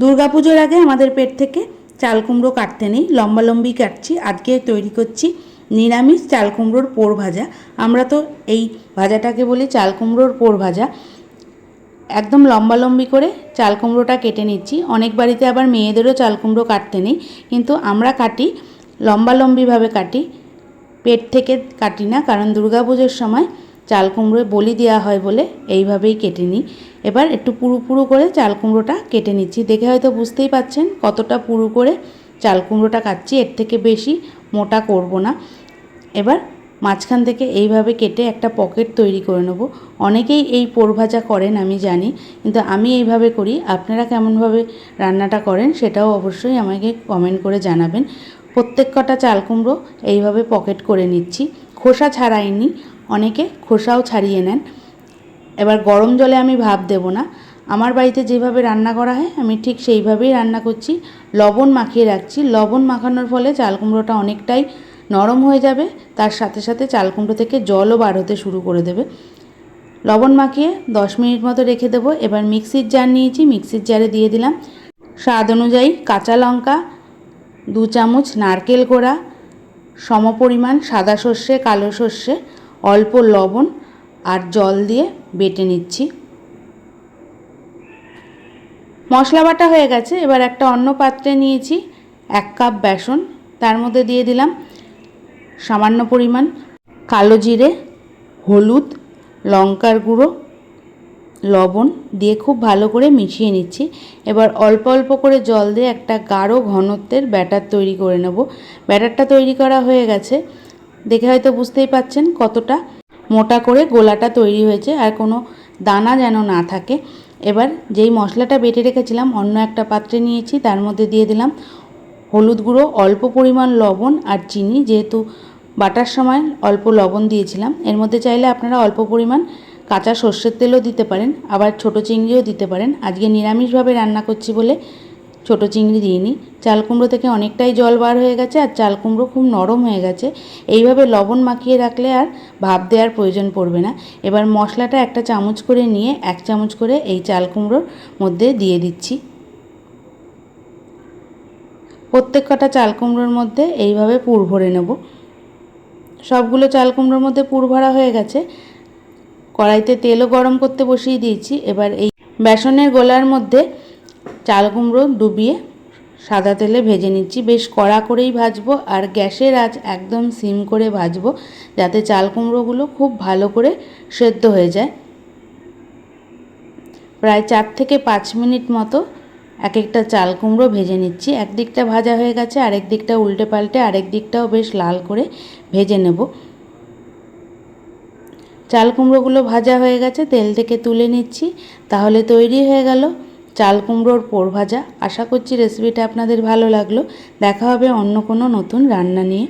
দুর্গাপুজোর আগে আমাদের পেট থেকে চাল কুমড়ো কাটতে নেই লম্বালম্বি কাটছি, আজকে তৈরি করছি নিরামিষ চাল কুমড়োর পোড় ভাজা। আমরা তো এই ভাজাটাকে বলি চাল কুমড়োর পোড় ভাজা। একদম লম্বালম্বি করে চাল কুমড়োটা কেটে নিচ্ছি। অনেক বাড়িতে আবার মেয়েদেরও চাল কুমড়ো কাটতে নেই, কিন্তু আমরা কাটি লম্বালম্বিভাবে কাটি। পেট থেকে কাটি না, কারণ দুর্গাপুজোর সময় চাল কুমড়ো বলি দেওয়া হয় বলে এইভাবেই কেটে নিই। এবার একটু পুরু পুরু করে চাল কুমড়োটা কেটে নিচ্ছি। দেখে হয়তো বুঝতেই পাচ্ছেন কতটা পুরু করে চাল কুমড়োটা কাটছি। এর থেকে বেশি মোটা করব না। এবার মাঝখান থেকে এইভাবে কেটে একটা পকেট তৈরি করে নেব। অনেকেই এই পোড় ভাজা করেন, আমি জানি, কিন্তু আমি এইভাবে করি। আপনারা কেমনভাবে রান্নাটা করেন সেটাও অবশ্যই আমাকে কমেন্ট করে জানাবেন। প্রত্যেক কটা চাল কুমড়ো এইভাবে পকেট করে নিচ্ছি। খোসা ছাড়াইনি অনেকে খোসাও ছাড়িয়ে নেন। এবার গরম জলে আমি ভাপ দেব না। আমার বাড়িতে যেভাবে রান্না করা হয়, আমি ঠিক সেইভাবেই রান্না করছি। লবণ মাখিয়ে রাখছি। লবণ মাখানোর ফলে চাল কুমড়োটা অনেকটাই নরম হয়ে যাবে। তার সাথে সাথে চাল কুমড়ো থেকে জলও বার হতে শুরু করে দেবে। লবণ মাখিয়ে দশ মিনিট মতো রেখে দেবো। এবার মিক্সির জার নিয়েছি। মিক্সির জারে দিয়ে দিলাম। স্বাদ অনুযায়ী কাঁচা লঙ্কা, দু চামচ নারকেল কোড়া, সমপরিমাণ সাদা সর্ষে, কালো সর্ষে অল্প লবণ আর জল দিয়ে বেটে নিচ্ছি। মশলা বাটা হয়ে গেছে, এবার একটা অন্য পাত্রে নিয়েছি এক কাপ বেসন। তার মধ্যে দিয়ে দিলাম সামান্য পরিমাণ কালো জিরে, হলুদ, লঙ্কার গুঁড়ো, লবণ দিয়ে খুব ভালো করে মিশিয়ে নিচ্ছি। এবার অল্প অল্প করে জল দিয়ে একটা গাঢ় ঘনত্বের ব্যাটার তৈরি করে নেব। ব্যাটারটা তৈরি করা হয়ে গেছে। দেখে হয়তো বুঝতেই পাচ্ছেন কতটা মোটা করে গোলাটা তৈরি হয়েছে আর কোনো দানা যেন না থাকে। এবার যেই মশলাটা বেটে রেখেছিলাম, অন্য একটা পাত্রে নিয়েছি, তার মধ্যে দিয়ে দিলাম হলুদ গুঁড়ো, অল্প পরিমাণ লবণ আর চিনি, যেহেতু বাটার সময় অল্প লবণ দিয়েছিলাম। এর মধ্যে চাইলে আপনারা অল্প পরিমাণ কাঁচা সর্ষের তেলও দিতে পারেন, আবার ছোট চিংড়িও দিতে পারেন। আজকে নিরামিষভাবে রান্না করছি বলে ছোট চিংড়ি দিইনি চাল কুমড়ো থেকে অনেকটাই জল বার হয়ে গেছে আর চাল কুমড়ো খুব নরম হয়ে গেছে। এইভাবে লবণ মাখিয়ে রাখলে আর ভাপ দেওয়ার প্রয়োজন পড়বে না। এবার মশলাটা একটা চামচ করে নিয়ে এক চামচ করে এই চাল কুমড়োর মধ্যে দিয়ে দিচ্ছি। প্রত্যেক কটা চাল কুমড়োর মধ্যে এইভাবে পুর ভরে নেব। সবগুলো চাল কুমড়োর মধ্যে পুর ভরা হয়ে গেছে। কড়াইতে তেলও গরম করতে বসিয়ে দিয়েছি। এবার এই বেসনের গোলার মধ্যে চাল কুমড়ো ডুবিয়ে সাদা তেলে ভেজে নিচ্ছি। বেশ কড়া করেই ভাজবো আর গ্যাসের আঁচ একদম সিম করে ভাজবো যাতে চাল কুমড়োগুলো খুব ভালো করে সেদ্ধ হয়ে যায়। প্রায় চার থেকে পাঁচ মিনিট মতো এক একটা চাল কুমড়ো ভেজে নিচ্ছি। একদিকটা ভাজা হয়ে গেছে, আরেক দিকটা উল্টে পাল্টে, আরেক দিকটাও বেশ লাল করে ভেজে নেব। চাল কুমড়োগুলো ভাজা হয়ে গেছে, তেল থেকে তুলে নিচ্ছি। তাহলে তৈরি হয়ে গেল চাল কুমড়োর পোড় ভাজা। আশা করছি রেসিপিটা আপনাদের ভালো লাগল। দেখা হবে অন্য কোনো নতুন রান্না নিয়ে।